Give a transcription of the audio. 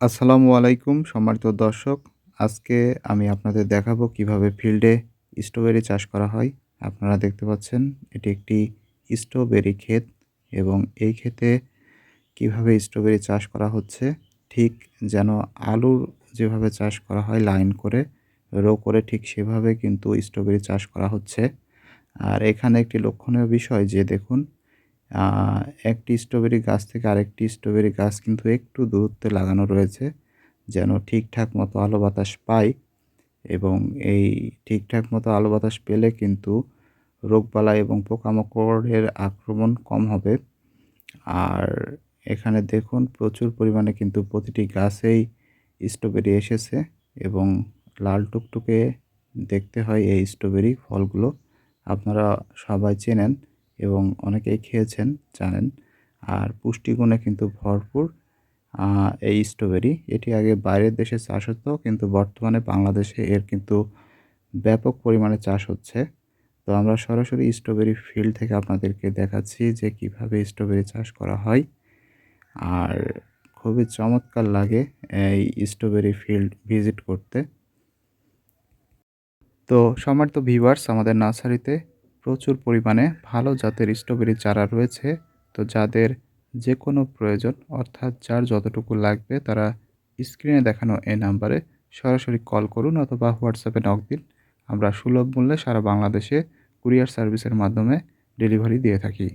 আসসালামু আলাইকুম, সম্মানিত দর্শক। আজকে আমি আপনাদের দেখাবো কীভাবে ফিল্ডে স্ট্রবেরি চাষ করা হয়। আপনারা দেখতে পাচ্ছেন, এটি একটি স্ট্রবেরি ক্ষেত এবং এই ক্ষেতে কীভাবে স্ট্রবেরি চাষ করা হচ্ছে, ঠিক যেন আলুর যেভাবে চাষ করা হয় লাইন করে, রো করে ঠিক সেভাবে কিন্তু স্ট্রবেরি চাষ করা হচ্ছে। আর এখানে একটি লক্ষণীয় বিষয় যে দেখুন একটি স্ট্রবেরি গাছ থেকে আরেকটি স্ট্রবেরি গাছ কিন্তু একটু দূরত্বে লাগানো রয়েছে, যেন ঠিকঠাক মতো আলো বাতাস পায় এবং এই ঠিকঠাক মতো আলো বাতাস পেলে কিন্তু রোগবালাই এবং পোকামাকড়ের আক্রমণ কম হবে। আর এখানে দেখুন, প্রচুর পরিমাণে কিন্তু প্রতিটি গাছেই স্ট্রবেরি এসেছে এবং লাল টুকটুকে দেখতে হয় এই স্ট্রবেরি ফলগুলো। আপনারা সবাই চেনেন এবং অনেকেই খেয়েছেন, জানেন। আর পুষ্টিগুণে কিন্তু ভরপুর। এই স্ট্রবেরি, এটি আগে বাইরের দেশে চাষ হতো, কিন্তু বর্তমানে বাংলাদেশে এর কিন্তু ব্যাপক পরিমাণে চাষ হচ্ছে। তো আমরা সরাসরি স্ট্রবেরি ফিল্ড থেকে আপনাদেরকে দেখাচ্ছি যে কীভাবে স্ট্রবেরি চাষ করা হয়। আর খুবই চমৎকার লাগে এই স্ট্রবেরি ফিল্ড ভিজিট করতে। তো সম্মানিত ভিউয়ার্স, আমাদের নার্সারিতে প্রচুর পরিমাণে ভালো জাতের স্ট্রবেরি চারা রয়েছে। তো যাদের যে কোনো প্রয়োজন, অর্থাৎ যার যতটুকু লাগবে, তারা স্ক্রিনে দেখানো এই নাম্বারে সরাসরি কল করুন অথবা হোয়াটসঅ্যাপে নক দিন। আমরা সুলভ মূল্যে সারা বাংলাদেশে কুরিয়ার সার্ভিসের মাধ্যমে ডেলিভারি দিয়ে থাকি।